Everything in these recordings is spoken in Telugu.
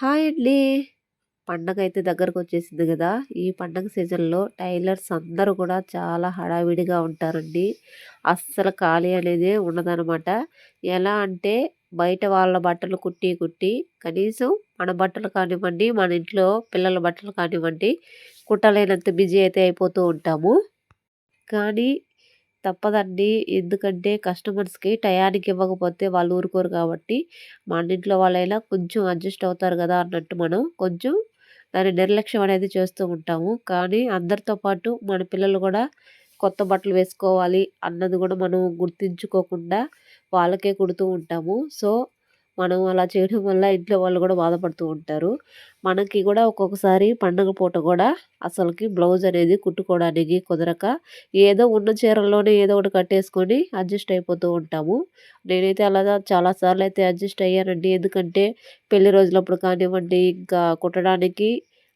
హాయ్ అండి. పండగ అయితే దగ్గరకు వచ్చేసింది కదా ఈ పండగ సీజన్‌లో టైలర్స్ అందరూ కూడా చాలా హడావిడిగా ఉంటారండి. అస్సలు ఖాళీ అనేది ఉండదనమాట. ఎలా అంటే బయట వాళ్ళ బట్టలు కుట్టి, కుట్టి కనీసం మన బట్టలు కానివ్వండి, మన ఇంట్లో పిల్లల బట్టలు కానివ్వండి, కుట్టలేనంత బిజీ అయితే అయిపోతూ ఉంటాము. కానీ తప్పదండి. ఎందుకంటే కస్టమర్స్‌కి టయానికి ఇవ్వకపోతే వాళ్ళు ఊరుకోరు కాబట్టి, మన ఇంట్లో వాళ్ళైనా కొంచెం అడ్జస్ట్ అవుతారు కదా అన్నట్టు మనం కొంచెం దాని నిర్లక్ష్యం అనేది చేస్తూ ఉంటాము. కానీ అందరితో పాటు మన పిల్లలు కూడా కొత్త బట్టలు వేసుకోవాలి అన్నది కూడా మనం గుర్తించుకోకుండా వాళ్ళకే కుడుతూ ఉంటాము. సో మనం అలా చేయడం వల్ల ఇంట్లో వాళ్ళు కూడా బాధపడుతూ ఉంటారు. మనకి కూడా ఒక్కొక్కసారి పండగ పూట కూడా అసలుకి బ్లౌజ్ అనేది కుట్టుకోవడానికి కుదరక ఏదో ఉన్న చీరల్లోనే ఏదో ఒకటి కట్టేసుకొని అడ్జస్ట్ అయిపోతూ ఉంటాము. నేనైతే అలాగా చాలా సార్లు అయితే అడ్జస్ట్ అయ్యానండి. ఎందుకంటే పెళ్ళి రోజులప్పుడు కానివ్వండి, ఇంకా కుట్టడానికి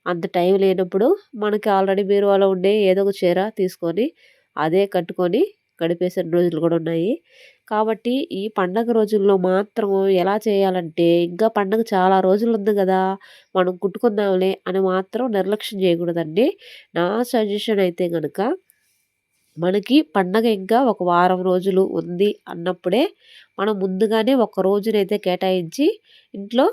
అంత టైం లేనప్పుడు మనకి ఆల్రెడీ బీరువాలో ఉండే ఏదో ఒక చీర తీసుకొని అదే కట్టుకొని గడిపేసిన రోజులు కూడా ఉన్నాయి. కాబట్టి ఈ పండగ రోజుల్లో మాత్రం ఎలా చేయాలంటే ఇంకా పండగ చాలా రోజులు ఉంది కదా మనం కుట్టుకుందాంలే అని మాత్రం నిర్లక్ష్యం చేయకూడదండి నా సజెషన్ అయితే కనుక మనకి పండగ ఇంకా ఒక వారం రోజులు ఉంది అన్నప్పుడే మనం ముందుగానే ఒక రోజునైతే కేటాయించి ఇంట్లో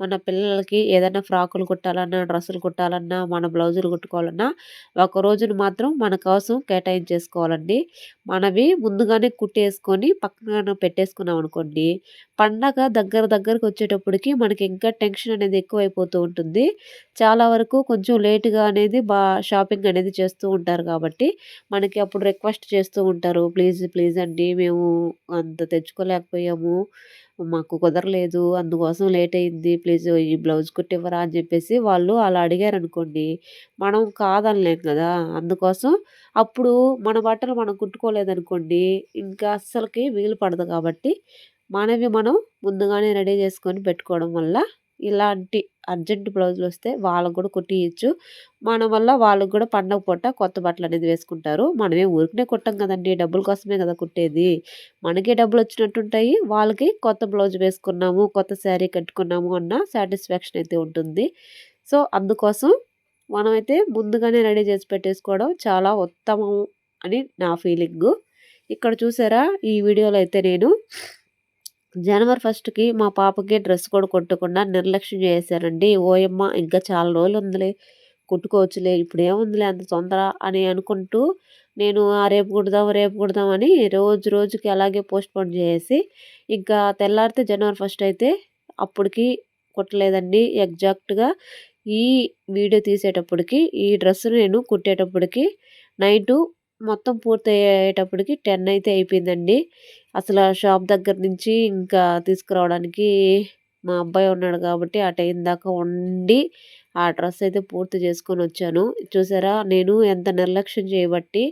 మన పిల్లలకి ఏదైనా ఫ్రాకులు కుట్టాలన్నా డ్రెస్సులు కుట్టాలన్నా మన బ్లౌజులు కుట్టుకోవాలన్నా ఒక రోజును మాత్రం మన కోసం కేటాయించేసుకోవాలండి. మనవి ముందుగానే కుట్టేసుకొని పక్కన పెట్టేసుకున్నాం అనుకోండి పండగ దగ్గర దగ్గరకు వచ్చేటప్పటికి మనకి ఇంకా టెన్షన్ అనేది ఎక్కువైపోతూ ఉంటుంది. చాలా వరకు కొంచెం లేటుగా అనేది బా షాపింగ్ అనేది చేస్తూ ఉంటారు కాబట్టి మనకి అప్పుడు రిక్వెస్ట్ చేస్తూ ఉంటారు ప్లీజ్ ప్లీజ్ అండి మేము అంత తెచ్చుకోలేకపోయాము మాకు కుదరలేదు అందుకోసం లేట్ అయింది ప్లీజ్ ఈ బ్లౌజ్ కుట్టివ్వరా అని చెప్పేసి వాళ్ళు అలా అడిగారు అనుకోండి మనం కాదనలేం కదా అందుకోసం అప్పుడు మన బట్టలు మనం కుట్టుకోలేదనుకోండి ఇంకా అస్సలకి వీలు పడదు కాబట్టి మనవి మనం ముందుగానే రెడీ చేసుకొని పెట్టుకోవడం వల్ల ఇలాంటి అర్జెంట్ బ్లౌజులు వస్తే వాళ్ళకు కూడా కుట్టియచ్చు. మన వల్ల వాళ్ళకు కూడా పండగ పూట కొత్త బట్టలు అనేది వేసుకుంటారు. మనమే ఊరికనే కుట్టాం కదండి. డబ్బుల కోసమే కదా కుట్టేది. మనకే డబ్బులు వచ్చినట్టుంటాయి. వాళ్ళకి కొత్త బ్లౌజ్ వేసుకున్నాము కొత్త శారీ కట్టుకున్నాము అన్న సాటిస్ఫాక్షన్ అయితే ఉంటుంది. సో అందుకోసం మనమైతే ముందుగానే రెడీ చేసి పెట్టేసుకోవడం చాలా ఉత్తమం అని నా ఫీలింగు. ఇక్కడ చూసారా? ఈ వీడియోలో అయితే నేను జనవరి ఫస్ట్కి మా పాపకి డ్రెస్ కూడా కొట్టకుండా నిర్లక్ష్యం చేశారండి. ఓయమ్మ ఇంకా చాలా రోజులు ఉందిలే కుట్టుకోవచ్చులే ఇప్పుడు ఏముందిలే అంత తొందర అని అనుకుంటూ నేను ఆ రేపు కుడదాం రేపు కుడదాం అని రోజు రోజుకి అలాగే పోస్ట్పోన్ చేసి ఇంకా తెల్లారితే జనవరి ఫస్ట్ అయితే అప్పటికి కుట్టలేదండి. ఎగ్జాక్ట్గా ఈ వీడియో తీసేటప్పటికి ఈ డ్రెస్ నేను కుట్టేటప్పటికి నైటు మొత్తం పూర్తి అయ్యేటప్పటికి టెన్ అయితే అయిపోయిందండి. అసలు ఆ షాప్ దగ్గర నుంచి ఇంకా తీసుకురావడానికి మా అబ్బాయి ఉన్నాడు కాబట్టి ఆ టైం దాకా ఉండి ఆ డ్రెస్ అయితే పూర్తి చేసుకొని వచ్చాను. చూసారా? నేను ఎంత నిర్లక్ష్యం చేయబట్టి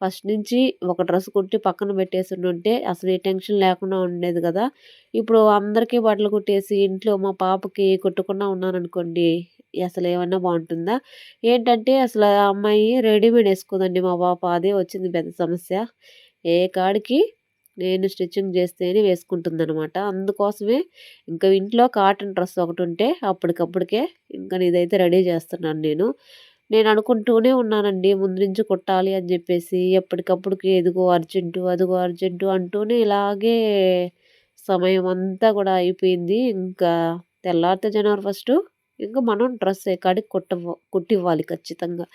ఫస్ట్ నుంచి ఒక డ్రెస్ కుట్టి పక్కన పెట్టేసి ఉంటే అసలు ఏ టెన్షన్ లేకుండా ఉండేది కదా. ఇప్పుడు అందరికీ బట్టలు కుట్టేసి ఇంట్లో మా పాపకి కుట్టకుండా ఉన్నాను అనుకోండి అసలు ఏమన్నా బాగుంటుందా? ఏంటంటే అసలు ఆ అమ్మాయి రెడీమేడ్ వేసుకోదండి మా పాప. అదే వచ్చింది పెద్ద సమస్య. ఏ కాడికి? నేను స్టిచ్చింగ్ చేస్తేనే వేసుకుంటుందనమాట అందుకోసమే ఇంకా ఇంట్లో కాటన్ డ్రెస్ ఒకటి ఉంటే అప్పటికప్పటికే ఇంకా ఇదైతే రెడీ చేస్తున్నాను నేను. నేను అనుకుంటూనే ఉన్నానండి ముందు నుంచి కుట్టాలి అని చెప్పేసి ఎప్పటికప్పుడుకి ఎదుగో అర్జెంటు అదిగో అర్జెంటు అంటూనే ఇలాగే సమయం అంతా కూడా అయిపోయింది. ఇంకా తెల్లారితే జనవరి ఫస్ట్ ఇంకా మనం డ్రెస్ కాడికి కుట్ట కుట్టివ్వాలి ఖచ్చితంగా.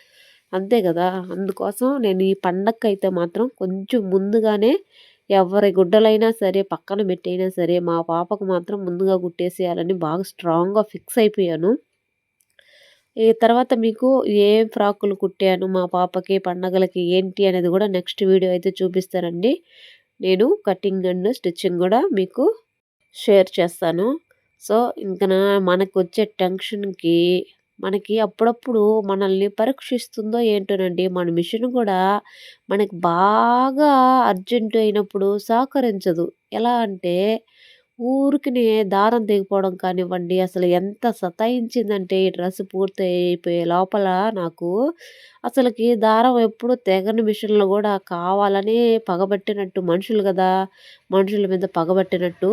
అంతే కదా? అందుకోసం నేను ఈ పండగకైతే మాత్రం కొంచెం ముందుగానే ఎవరి గుడ్డలైనా సరే పక్కన పెట్టైనా సరే మా పాపకు మాత్రం ముందుగా కుట్టేసేయాలని బాగా స్ట్రాంగ్గా ఫిక్స్ అయిపోయాను. ఈ తర్వాత మీకు ఏ ఫ్రాకులు కుట్టాను మా పాపకి పండగలకి ఏంటి అనేది కూడా నెక్స్ట్ వీడియో అయితే చూపిస్తానండి. నేను కటింగ్ అండ్ స్టిచ్చింగ్ కూడా మీకు షేర్ చేస్తాను. సో ఇంకా మనకు వచ్చే టెన్షన్కి మనకి అప్పుడప్పుడు మనల్ని పరీక్షిస్తుందో ఏంటోనండి మన మిషన్ కూడా మనకి బాగా అర్జెంట్ అయినప్పుడు సహకరించదు. ఎలా అంటే ఊరికినే దారం తెగిపోవడం కానివ్వండి, అసలు ఎంత సతాయించిందంటే ఈ డ్రెస్ పూర్తి అయిపోయే లోపల నాకు అసలుకి దారం ఎప్పుడు తెగని మిషన్లు కూడా కావాలని పగబట్టినట్టు మనుషులు కదా మనుషుల మీద పగబట్టినట్టు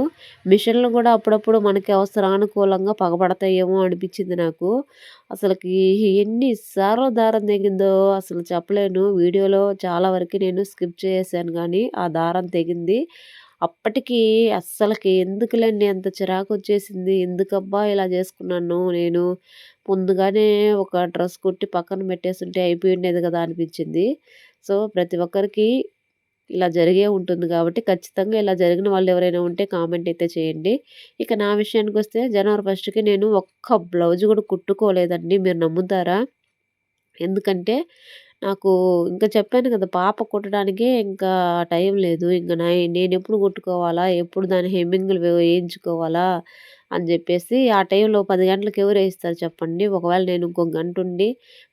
మిషన్‌లు కూడా అప్పుడప్పుడు మనకి అవసరానుకూలంగా పగబడతాయేమో అనిపించింది నాకు. అసలుకి ఎన్నిసార్లు దారం తెగిందో అసలు చెప్పలేను. వీడియోలో చాలా వరకు నేను స్కిప్ చేశాను కానీ ఆ దారం తెగింది. అప్పటికి అస్సలకి ఎందుకులేండి అంత చిరాకొచ్చేసింది. ఎందుకబ్బా ఇలా చేసుకున్నాను నేను. ముందుగానే ఒక డ్రెస్ కుట్టి పక్కన పెట్టేసుంటే అయిపోయుండేది కదా అనిపించింది. సో, ప్రతి ఒక్కరికి ఇలా జరిగే ఉంటుంది కాబట్టి ఖచ్చితంగా ఇలా జరిగిన వాళ్ళు ఎవరైనా ఉంటే కామెంట్ అయితే చేయండి. ఇక నా విషయానికి వస్తే జనవరి ఫస్ట్‌కి నేను ఒక్క బ్లౌజ్ కూడా కుట్టుకోలేదండి. మీరు నమ్ముతారా? ఎందుకంటే నాకు ఇంకా చెప్పాను కదా! పాప కుట్టడానికే ఇంకా టైం లేదు. ఇంకా ఇంక నేను ఎప్పుడు కుట్టుకోవాలా? ఎప్పుడు దాని హెమ్మింగ్లు వేయించుకోవాలా? అని చెప్పేసి ఆ టైంలో పది గంటలకు ఎవరేయిస్తారు చెప్పండి? ఒకవేళ నేను ఇంకో గంటుండి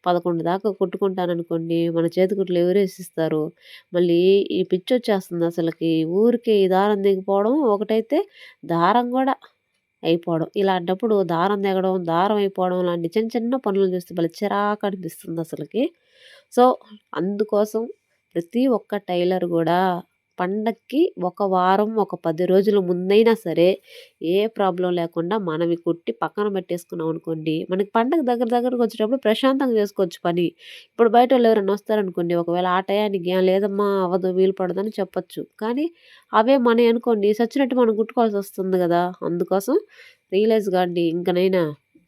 11 దాకా కుట్టుకుంటాననుకోండి, మన చేతి ఎవరు ఎవరేసిస్తారు? మళ్ళీ ఈ పిచ్చొచ్చేస్తుంది అసలుకి ఊరికే ఈ దారం దిగిపోవడం ఒకటైతే దారం కూడా అయిపోవడం. ఇలాంటప్పుడు దారం దిగడం దారం అయిపోవడం లాంటి చిన్న చిన్న పనులు చూస్తే భలే అసలుకి సో, అందుకోసం ప్రతి ఒక్క టైలర్ కూడా పండక్కి ఒక వారం, ఒక పది రోజుల ముందైనా సరే, ఏ ప్రాబ్లం లేకుండా మనవి కుట్టి పక్కన పెట్టేసుకున్నాం అనుకోండి మనకి పండగ దగ్గర దగ్గరకొచ్చేటప్పుడు ప్రశాంతంగా చేసుకోవచ్చు పని. ఇప్పుడు బయట వాళ్ళు ఎవరైనా వస్తారనుకోండి, ఒకవేళ ఆ టయానికి లేదమ్మా అవ్వదు, వీలు పడదని" చెప్పొచ్చు. కానీ అవే మన అనుకోండి సచ్చినట్టు మనం కుట్టుకోవాల్సి వస్తుంది కదా అందుకోసం రియలైజ్ కాండి ఇంకనైనా.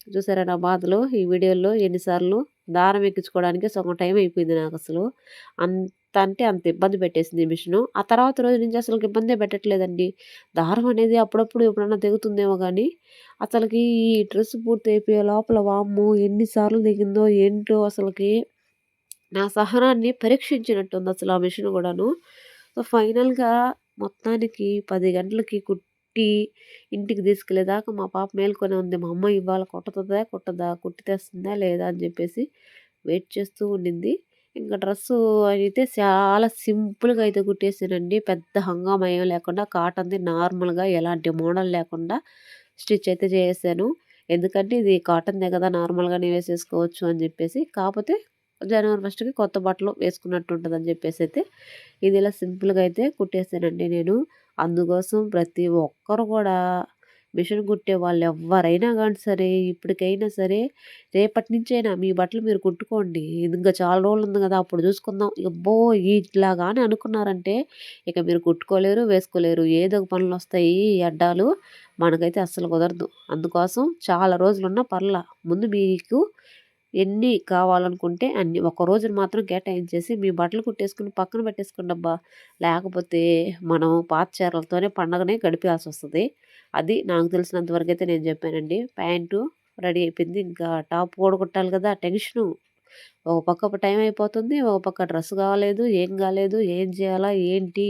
చూసారా నా బాధలు ఈ వీడియోలో ఎన్నిసార్లు దారం ఎక్కించుకోవడానికి సగం టైం అయిపోయింది నాకు అసలు అంత అంటే అంత ఇబ్బంది పెట్టేసింది ఈ మిషను. ఆ తర్వాత రోజు నుంచి అసలు ఇబ్బందే పెట్టట్లేదండి. దారం అనేది అప్పుడప్పుడు ఎప్పుడన్నా తెగుతుందేమో కానీ అసలుకి ఈ డ్రెస్ పూర్తి అయిపోయే లోపల వామ్మో! ఎన్నిసార్లు దిగిందో ఏంటో అసలుకి నా సహనాన్ని పరీక్షించినట్టుంది అసలు ఆ మిషన్ కూడాను సో, ఫైనల్‌గా మొత్తానికి పది గంటలకి కుట్ కుట్టి ఇంటికి తీసుకెళ్ళేదాకా మా పాప మేల్కొనే ఉంది. మా అమ్మ ఇవాళ కుట్టతుందా కుట్టదా? కుట్టి తెస్తుందా? లేదా? అని చెప్పేసి వెయిట్ చేస్తూ ఉండింది. ఇంకా డ్రెస్సు అయితే చాలా సింపుల్‌గా అయితే కుట్టేసానండి. పెద్ద హంగామయం లేకుండా కాటన్‌ది నార్మల్‌గా ఎలాంటి మోడల్ లేకుండా స్టిచ్ అయితే చేసేసాను. ఎందుకంటే ఇది కాటన్‌దే కదా! నార్మల్‌గానే వేసేసుకోవచ్చు అని చెప్పేసి కాకపోతే జనవరి ఫస్ట్‌కి కొత్త బట్టలు వేసుకున్నట్టు ఉంటుందని చెప్పేసి అయితే ఇది ఇలా సింపుల్‌గా అయితే కుట్టేసానండి నేను. అందుకోసం ప్రతి ఒక్కరు కూడా మిషన్ కుట్టే వాళ్ళు ఎవరైనా కానీ సరే, ఇప్పటికైనా సరే, రేపటి నుంచైనా మీ బట్టలు మీరు కుట్టుకోండి. ఇంకా చాలా రోజులు ఉంది కదా అప్పుడు చూసుకుందాం అబ్బో! ఇట్లాగా అని అనుకున్నారంటే, ఇక మీరు కుట్టుకోలేరు, వేసుకోలేరు. ఏదో ఒక పనులొస్తాయి ఈ అడ్డాలు. మనకైతే అస్సలు కుదరదు. అందుకోసం చాలా రోజులున్న పర్ల ముందు మీకు ఎన్ని కావాలనుకుంటే అన్ని. ఒక రోజున మాత్రం కేటాయించేసి మీ బట్టలు కుట్టేసుకుని పక్కన పెట్టేసుకోండబ్బా! లేకపోతే మనం పాత చీరలతోనే పండగనే వస్తుంది అది నాకు తెలిసినంత వరకు అయితే నేను చెప్పానండి ప్యాంటు రెడీ అయిపోయింది. ఇంకా టాప్ కూడా కుట్టాలి కదా టెన్షను. ఒక పక్క టైం అయిపోతుంది. ఒక పక్క డ్రెస్ కాలేదు. ఏం కాలేదు. ఏం చేయాలా? ఏంటి?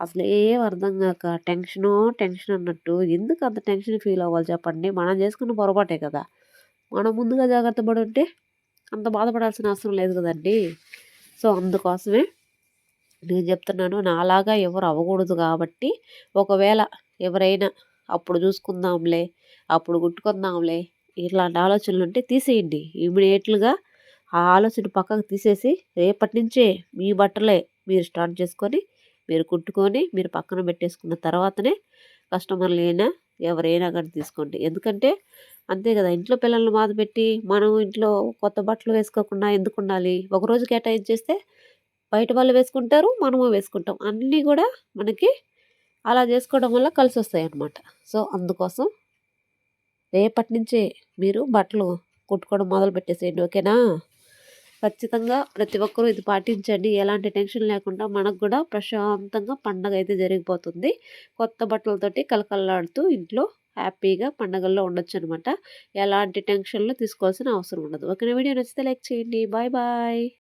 అసలు ఏం అర్థం కాక టెన్షనో టెన్షన్ అన్నట్టు. ఎందుకు అంత టెన్షన్ ఫీల్ అవ్వాలి చెప్పండి? మనం చేసుకున్న పొరపాటే కదా! మనం ముందుగా జాగ్రత్త పడుంటే అంత బాధపడాల్సిన అవసరం లేదు కదండీ! సో, అందుకోసమే నేను చెప్తున్నాను. నాలాగా ఎవరు అవ్వకూడదు కాబట్టి, ఒకవేళ ఎవరైనా అప్పుడు చూసుకుందాంలే, అప్పుడు కుట్టుకుందాంలే ఇట్లాంటి ఆలోచనలు ఉంటే తీసేయండి. ఇమీడియట్లుగా ఆ ఆలోచన పక్కకు తీసేసి, రేపటి నుంచే మీ బట్టలే మీరు స్టార్ట్ చేసుకొని, మీరు కుట్టుకొని, మీరు పక్కన పెట్టేసుకున్న తర్వాతనే కస్టమర్లు అయినా ఎవరైనా కానీ తీసుకోండి. ఎందుకంటే అంతే కదా ఇంట్లో పిల్లల్ని బాధపెట్టి, మనం ఇంట్లో కొత్త బట్టలు వేసుకోకుండా ఎందుకు ఉండాలి ఒకరోజు కేటాయించేస్తే బయట వాళ్ళు వేసుకుంటారు. మనము వేసుకుంటాం. అన్నీ కూడా మనకి అలా చేసుకోవడం వల్ల కలిసి వస్తాయనమాట సో, అందుకోసం రేపటి నుంచే మీరు బట్టలు కుట్టుకోవడం మొదలు పెట్టేసేయండి. ఓకేనా? ఖచ్చితంగా ప్రతి ఒక్కరూ ఇది పాటించండి. ఎలాంటి టెన్షన్ లేకుండా మనకు కూడా ప్రశాంతంగా పండగ అయితే జరిగిపోతుంది. కొత్త బట్టలతోటి కళకళలాడుతూ ఇంట్లో హ్యాపీగా పండగల్లో ఉండొచ్చనమాట. ఎలాంటి టెన్షన్‌లు తీసుకోవాల్సిన అవసరం ఉండదు. ఓకేనా? వీడియో నచ్చితే లైక్ చేయండి. Bye bye.